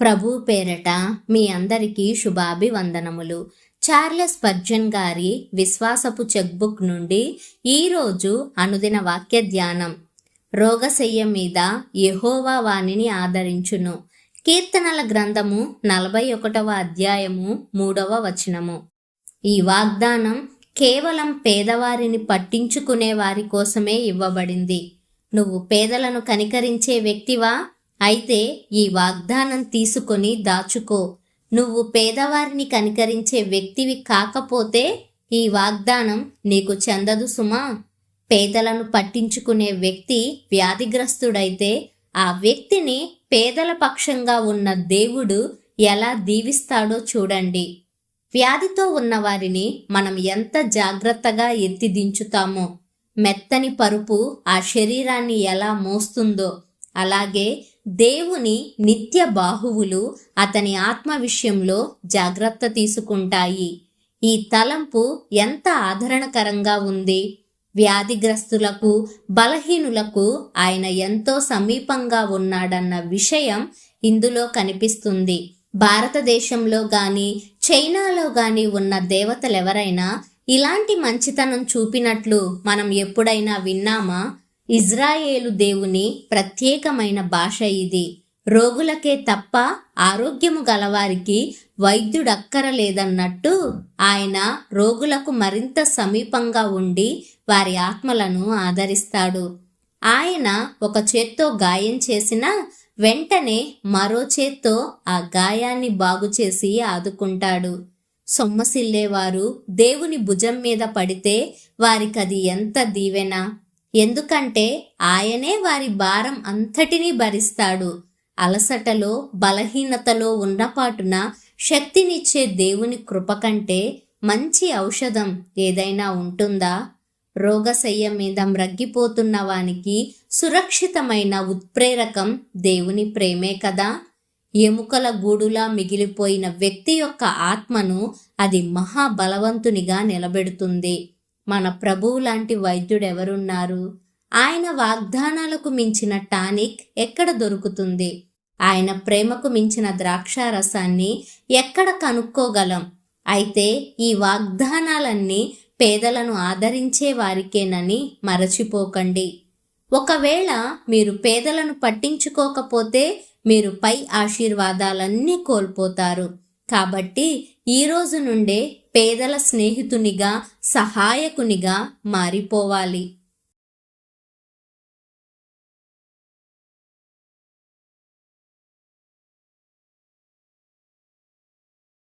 ప్రభు పేరట మీ అందరికీ శుభాభివందనములు. చార్లెస్ పర్జన్ గారి విశ్వాసపు చెక్బుక్ నుండి ఈరోజు అనుదిన వాక్య ధ్యానం. రోగశయ్య మీద యెహోవా వాణిని ఆదరించును. కీర్తనల గ్రంథము నలభై ఒకటవ అధ్యాయము మూడవ వచనము. ఈ వాగ్దానం కేవలం పేదవారిని పట్టించుకునే వారి కోసమే ఇవ్వబడింది. నువ్వు పేదలను కనికరించే వ్యక్తివా? అయితే ఈ వాగ్దానం తీసుకొని దాచుకో. నువ్వు పేదవారిని కనికరించే వ్యక్తివి కాకపోతే ఈ వాగ్దానం నీకు చెందదు సుమా. పేదలను పట్టించుకునే వ్యక్తి వ్యాధిగ్రస్తుడైతే ఆ వ్యక్తిని పేదల పక్షంగా ఉన్న దేవుడు ఎలా దీవిస్తాడో చూడండి. వ్యాధితో ఉన్న వారిని మనం ఎంత జాగ్రత్తగా ఎత్తిదించుతామో. మెత్తని పరుపు ఆ శరీరాన్ని ఎలా మోస్తుందో. అలాగే దేవుని నిత్య బాహువులు అతని ఆత్మ విషయంలో జాగ్రత్త తీసుకుంటాయి. ఈ తలంపు ఎంత ఆదరణకరంగా ఉంది. వ్యాధిగ్రస్తులకు బలహీనులకు ఆయన ఎంతో సమీపంగా ఉన్నాడన్న విషయం ఇందులో కనిపిస్తుంది. భారతదేశంలో గాని చైనాలో గాని ఉన్న దేవతలెవరైనా ఇలాంటి మంచితనం చూపినట్లు మనం ఎప్పుడైనా విన్నామా? ఇజ్రాయేలు దేవుని ప్రత్యేకమైన భాష ఇది. రోగులకే తప్ప ఆరోగ్యము గలవారికి వైద్యుడక్కరలేదన్నట్టు ఆయన రోగులకు మరింత సమీపంగా ఉండి వారి ఆత్మలను ఆదరిస్తాడు. ఆయన ఒక చేత్తో గాయం చేసిన వెంటనే మరో చేత్తో ఆ గాయాన్ని బాగుచేసి ఆదుకుంటాడు. సొమ్మసిల్లేవారు దేవుని భుజం మీద పడితే వారికది ఎంత దీవెన? ఎందుకంటే ఆయనే వారి భారం అంతటినీ భరిస్తాడు. అలసటలో బలహీనతలో ఉన్నపాటున శక్తినిచ్చే దేవుని కృప కంటే మంచి ఔషధం ఏదైనా ఉంటుందా? రోగశయ్య మీద మ్రగ్గిపోతున్న వానికి సురక్షితమైన ఉత్ప్రేరకం దేవుని ప్రేమే కదా? ఎముకల గూడులా మిగిలిపోయిన వ్యక్తి యొక్క ఆత్మను అది మహాబలవంతునిగా నిలబెడుతుంది. మన ప్రభువు లాంటి వైద్యుడు ఎవరున్నారు ఆయన వాగ్దానాలకు మించిన టానిక్ ఎక్కడ దొరుకుతుంది? ఆయన ప్రేమకు మించిన ద్రాక్షారసాన్ని ఎక్కడ కనుక్కోగలం? అయితే ఈ వాగ్దానాలన్నీ పేదలను ఆదరించే వారికేనని మరచిపోకండి. ఒకవేళ మీరు పేదలను పట్టించుకోకపోతే మీరు పై ఆశీర్వాదాలన్నీ కోల్పోతారు. కాబట్టి ఈ రోజు నుండే పేదల స్నేహితునిగా సహాయకునిగా మారిపోవాలి.